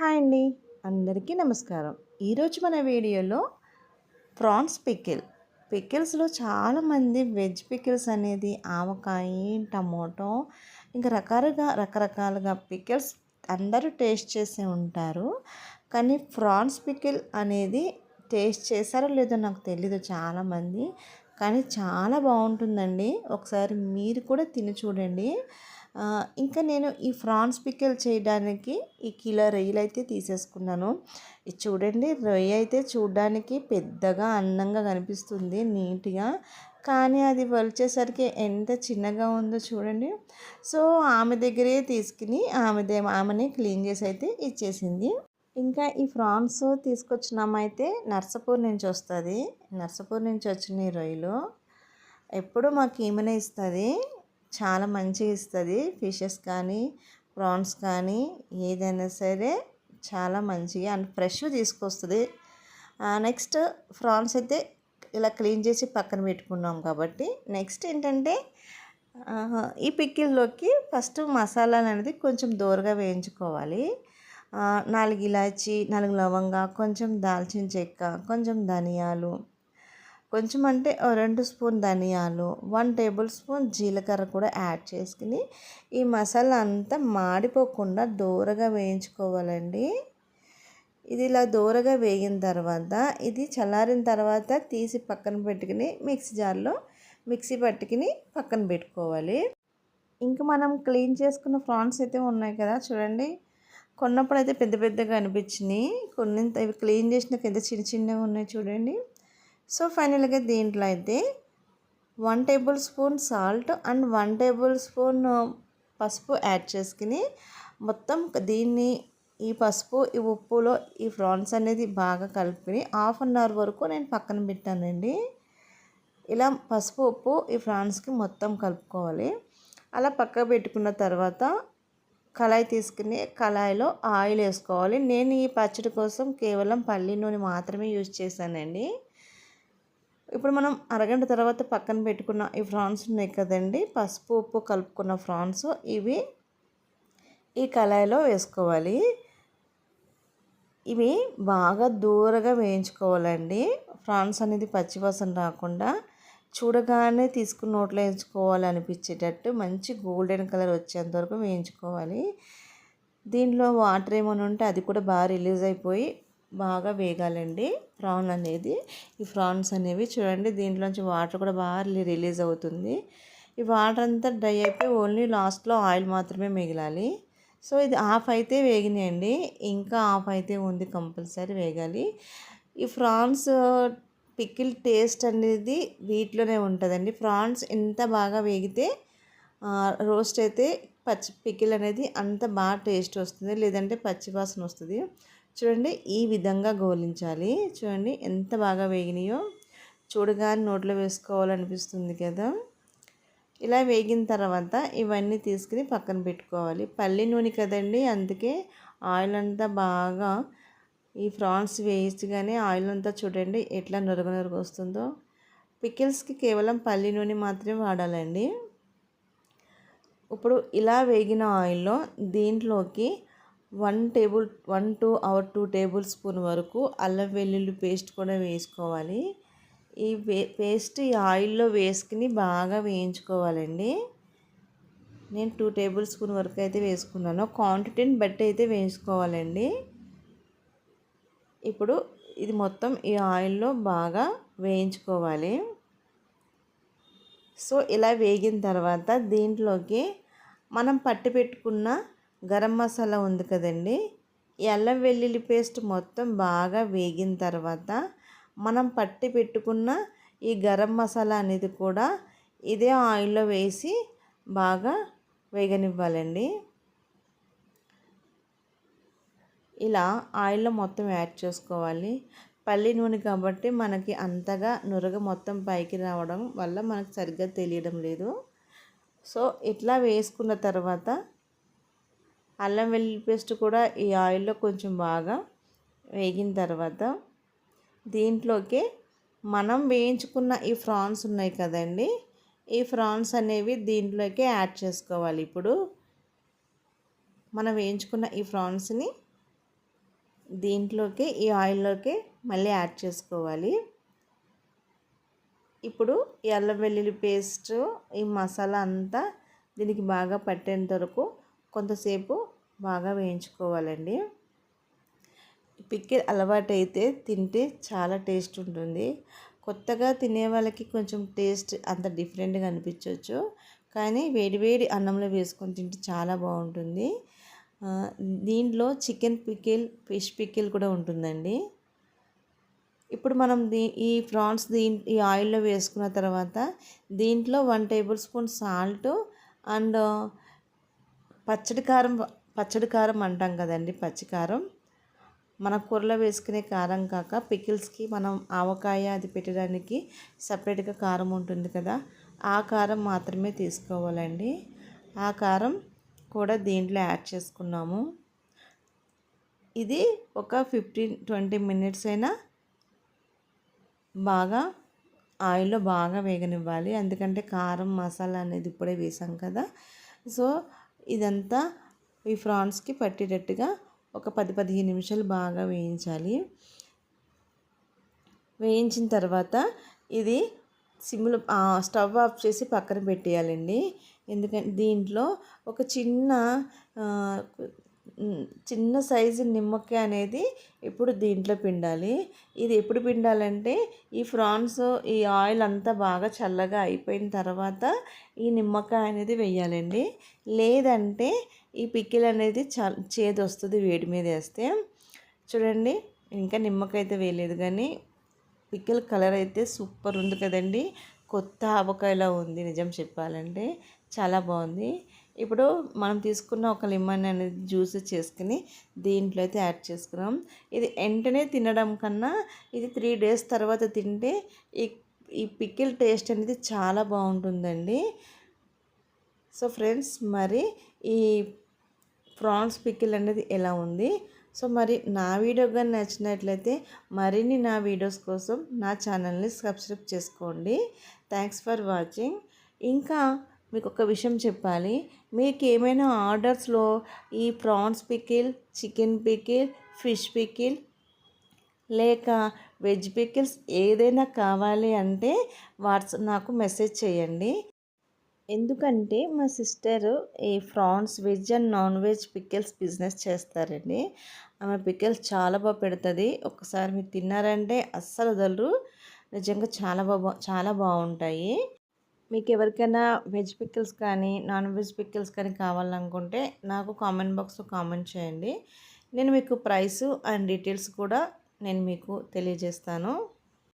Hi అండి. అందరికీ నమస్కారం. ఈరోజు మన వీడియోలో ప్రాన్స్ పికిల్. పికిల్స్లో చాలామంది వెజ్ పికిల్స్ అనేది ఆవకాయ టమోటో ఇంకా రకరకాలుగా రకరకాలుగా పికిల్స్ అందరూ టేస్ట్ చేసే ఉంటారు. కానీ ప్రాన్స్ పికిల్ అనేది టేస్ట్ చేశారో లేదో నాకు తెలీదు చాలామంది కానీ చాలా బాగుంటుందండి. ఒకసారి మీరు కూడా తిని చూడండి. ఇంకా నేను ఈ ఫ్రాన్స్ పికిల్ చేయడానికి ఈ కిలో రొయ్యలు అయితే తీసేసుకున్నాను. ఇది చూడండి రొయ్య అయితే చూడడానికి పెద్దగా అందంగా కనిపిస్తుంది నీట్గా. కానీ అది వలిచేసరికి ఎంత చిన్నగా ఉందో చూడండి. సో ఆమె దగ్గరే తీసుకుని ఆమెదే ఆమెని క్లీన్ చేసి అయితే ఇచ్చేసింది. ఇంకా ఈ ఫ్రాన్స్ తీసుకొచ్చినామైతే నర్సపూర్ నుంచి వస్తుంది. నర్సపూర్ నుంచి వచ్చిన రొయ్యలు ఎప్పుడు మాకు ఏమైనా ఇస్తుంది. చాలా మంచిగా ఇస్తుంది. ఫిషెస్ కానీ ప్రాన్స్ కానీ ఏదైనా సరే చాలా మంచిగా అండ్ ఫ్రెష్ తీసుకొస్తుంది. నెక్స్ట్ ఫ్రాన్స్ అయితే ఇలా క్లీన్ చేసి పక్కన పెట్టుకున్నాం కాబట్టి నెక్స్ట్ ఏంటంటే ఈ పిక్కిల్లోకి ఫస్ట్ మసాలాలు అనేది కొంచెం దూరగా వేయించుకోవాలి. నాలుగు ఇలాచి నాలుగు లవంగా కొంచెం దాల్చిన చెక్క కొంచెం ధనియాలు కొంచెం అంటే రెండు స్పూన్ ధనియాలు వన్ టేబుల్ స్పూన్ జీలకర్ర కూడా యాడ్ చేసుకుని ఈ మసాలా అంతా మాడిపోకుండా దూరగా వేయించుకోవాలండి. ఇది ఇలా దూరగా వేగిన తర్వాత ఇది చల్లారిన తర్వాత తీసి పక్కన పెట్టుకుని మిక్సీ జార్లో మిక్సీ పట్టుకుని పక్కన పెట్టుకోవాలి. ఇంకా మనం క్లీన్ చేసుకున్న ఫ్రాన్స్ అయితే ఉన్నాయి కదా చూడండి. కొన్నప్పుడు అయితే పెద్ద పెద్దగా అనిపించినాయి. కొన్ని ఇవి క్లీన్ చేసిన కింద చిన్న చిన్నగా ఉన్నాయి చూడండి. సో ఫైనల్గా దీంట్లో అయితే one tablespoon salt and one tablespoon పసుపు యాడ్ చేసుకుని మొత్తం దీన్ని ఈ పసుపు ఈ ఉప్పులో ఈ ఫ్రాన్స్ అనేది బాగా కలుపుకుని హాఫ్ అన్ అవర్ వరకు నేను పక్కన పెట్టానండి. ఇలా పసుపు ఉప్పు ఈ ఫ్రాన్స్కి మొత్తం కలుపుకోవాలి. అలా పక్క పెట్టుకున్న తర్వాత కళాయి తీసుకుని కళాయిలో ఆయిల్ వేసుకోవాలి. నేను ఈ పచ్చడి కోసం కేవలం పల్లి నూనె మాత్రమే యూజ్ చేశానండి. ఇప్పుడు మనం అరగంట తర్వాత పక్కన పెట్టుకున్న ఈ ఫ్రాన్స్ ఉన్నాయి కదండి. పసుపు ఉప్పు కలుపుకున్న ఫ్రాన్స్. ఇవి ఈ కళాయిలో వేసుకోవాలి. ఇవి బాగా దూరగా వేయించుకోవాలండి. ఫ్రాన్స్ అనేది పచ్చివాసన రాకుండా చూడగానే తీసుకున్న నోట్లో వేయించుకోవాలి అనిపించేటట్టు మంచి గోల్డెన్ కలర్ వచ్చేంత వరకు వేయించుకోవాలి. దీనిలో వాటర్ ఏమైనా ఉంటే అది కూడా బాగా రిలీజ్ అయిపోయి బాగా వేగాలండి ప్రాన్ అనేది. ఈ ప్రాన్స్ అనేవి చూడండి దీంట్లోంచి వాటర్ కూడా బాగా రిలీజ్ అవుతుంది. ఈ వాటర్ అంతా డ్రై అయిపోయి ఓన్లీ లాస్ట్లో ఆయిల్ మాత్రమే మిగిలాలి. సో ఇది ఆఫ్ అయితే వేగినాయండి. ఇంకా ఆఫ్ అయితే ఉంది కంపల్సరీ వేగాలి. ఈ ఫ్రాన్స్ పికిల్ టేస్ట్ అనేది వీటిలోనే ఉంటుందండి. ఫ్రాన్స్ ఎంత బాగా వేగితే రోస్ట్ అయితే పచ్చి పికిల్ అనేది అంత బాగా టేస్ట్ వస్తుంది. లేదంటే పచ్చి వాసన వస్తుంది. చూడండి ఈ విధంగా గోలించాలి. చూడండి ఎంత బాగా వేగినాయో. చూడగానే నోట్లో వేసుకోవాలనిపిస్తుంది కదా. ఇలా వేగిన తర్వాత ఇవన్నీ తీసుకుని పక్కన పెట్టుకోవాలి. పల్లి నూనె కదండి అందుకే ఆయిల్ అంతా బాగా ఈ ఫ్రాన్స్ వేయగానే ఆయిల్ అంతా చూడండి ఎట్లా నొరుగు నొరుగు వస్తుందో. పికిల్స్కి కేవలం పల్లి నూనె మాత్రమే వాడాలండి. ఇప్పుడు ఇలా వేగిన ఆయిల్లో దీంట్లోకి one table one to or two tablespoon వరకు అల్లం వెల్లుల్లి పేస్ట్ కూడా వేసుకోవాలి. ఈ పేస్ట్ ఈ ఆయిల్లో వేసుకుని బాగా వేయించుకోవాలండి. నేను టూ టేబుల్ స్పూన్ వరకు అయితే వేసుకున్నాను. క్వాంటిటీని బట్టి అయితే వేసుకోవాలండి. ఇప్పుడు ఇది మొత్తం ఈ ఆయిల్లో బాగా వేయించుకోవాలి. సో ఇలా వేగిన తర్వాత దీంట్లోకి మనం పట్టి పెట్టుకున్న గరం మసాలా ఉంది కదండి. ఎల్లం వెల్లుల్లి పేస్ట్ మొత్తం బాగా వేగిన తర్వాత మనం పట్టి పెట్టుకున్న ఈ గరం మసాలా అనేది కూడా ఇదే ఆయిల్లో వేసి బాగా వేగనివ్వాలండి. ఇలా ఆయిల్లో మొత్తం యాడ్ చేసుకోవాలి. పల్లి నూనె కాబట్టి మనకి అంతగా నురగ మొత్తం పైకి రావడం వల్ల మనకు సరిగ్గా తెలియడం లేదు. సో ఇట్లా వేసుకున్న తర్వాత అల్లం వెల్లుల్లి పేస్ట్ కూడా ఈ ఆయిల్లో కొంచెం బాగా వేగిన తర్వాత దీంట్లోకి మనం వేయించుకున్న ఈ ఫ్రాన్స్ ఉన్నాయి కదండి ఈ ఫ్రాన్స్ అనేవి దీంట్లోకి యాడ్ చేసుకోవాలి. ఇప్పుడు మనం వేయించుకున్న ఈ ఫ్రాన్స్ని దీంట్లోకి ఈ ఆయిల్లోకి మళ్ళీ యాడ్ చేసుకోవాలి. ఇప్పుడు ఈ అల్లం వెల్లుల్లి పేస్ట్ ఈ మసాలా అంతా దీనికి బాగా పట్టేంత వరకు కొంతసేపు బాగా వేయించుకోవాలండి. పిక్కిల్ అలవాటు అయితే తింటే చాలా టేస్ట్ ఉంటుంది. కొత్తగా తినే వాళ్ళకి కొంచెం టేస్ట్ అంత డిఫరెంట్గా అనిపించవచ్చు కానీ వేడివేడి అన్నంలో వేసుకొని తింటే చాలా బాగుంటుంది. దీంట్లో చికెన్ పికిల్ ఫిష్ పికిల్ కూడా ఉంటుందండి. ఇప్పుడు మనం దీ ఈ ప్రాన్స్ దీ ఈ ఆయిల్లో వేసుకున్న తర్వాత దీంట్లో one tablespoon salt and పచ్చడి కారం పచ్చడి కారం అంటాం కదండి పచ్చికారం మన కూరలో వేసుకునే కారం కాక పికిల్స్కి మనం ఆవకాయ అది పెట్టడానికి సపరేట్గా కారం ఉంటుంది కదా ఆ కారం మాత్రమే తీసుకోవాలండి. ఆ కారం కూడా దీంట్లో యాడ్ చేసుకున్నాము. ఇది ఒక ఫిఫ్టీన్ ట్వంటీ మినిట్స్ అయినా బాగా ఆయిల్లో బాగా వేగనివ్వాలి. ఎందుకంటే కారం మసాలా అనేది ఇప్పుడే వేసాం కదా. సో ఇదంతా ఈ ఫ్రాన్స్కి పట్టేటట్టుగా ఒక పది పదిహేను నిమిషాలు బాగా వేయించాలి. వేయించిన తర్వాత ఇది సిమ్లో స్టవ్ ఆఫ్ చేసి పక్కన పెట్టేయాలండి. ఎందుకంటే దీంట్లో ఒక చిన్న చిన్న సైజు నిమ్మకాయ అనేది ఇప్పుడు దీంట్లో పిండాలి. ఇది ఎప్పుడు పిండాలంటే ఈ ఫ్రాన్స్ ఈ ఆయిల్ అంతా బాగా చల్లగా అయిపోయిన తర్వాత ఈ నిమ్మకాయ అనేది వేయాలండి. లేదంటే ఈ పిక్కిల్ అనేది చ చేదు వస్తుంది వేడి మీద వేస్తే. చూడండి ఇంకా నిమ్మకాయ అయితే వేయలేదు కానీ పిక్కిల్ కలర్ అయితే సూపర్ ఉంది కదండి. కొత్త ఆవకాయలా ఉంది నిజం చెప్పాలంటే. చాలా బాగుంది. ఇప్పుడు మనం తీసుకున్న ఒక లిమన్ అనేది జ్యూస్ చేసుకుని దీంట్లో అయితే యాడ్ చేసుకున్నాం. ఇది వెంటనే తినడం కన్నా ఇది త్రీ డేస్ తర్వాత తింటే ఈ ఈ పికిల్ టేస్ట్ అనేది చాలా బాగుంటుందండి. సో ఫ్రెండ్స్ మరి ఈ ప్రాన్స్ పికిల్ అనేది ఎలా ఉంది? సో మరి నా వీడియో కానీ నచ్చినట్లయితే మరిన్ని నా వీడియోస్ కోసం నా ఛానల్ని సబ్స్క్రైబ్ చేసుకోండి. Thanks for watching. ఇంకా మీకు ఒక విషయం చెప్పాలి. మీకు ఏమైనా ఆర్డర్స్లో ఈ prawns pickle chicken pickle fish pickle లేక వెజ్ పికిల్స్ ఏదైనా కావాలి అంటే వాట్సాప్ నాకు మెసేజ్ చేయండి. ఎందుకంటే మా సిస్టర్ ఈ prawns veg and non veg pickles business చేస్తారండి. ఆమె పికిల్స్ చాలా బాగా పెడుతుంది. ఒకసారి మీరు తిన్నారంటే అస్సలు వదలరు. నిజంగా చాలా బాగా చాలా బాగుంటాయి. మీకు ఎవరికైనా వెజ్ పికిల్స్ కానీ నాన్ వెజ్ పికిల్స్ కానీ కావాలనుకుంటే నాకు కామెంట్ బాక్స్లో కామెంట్ చేయండి. నేను మీకు ప్రైస్ అండ్ డీటెయిల్స్ కూడా నేను మీకు తెలియజేస్తాను.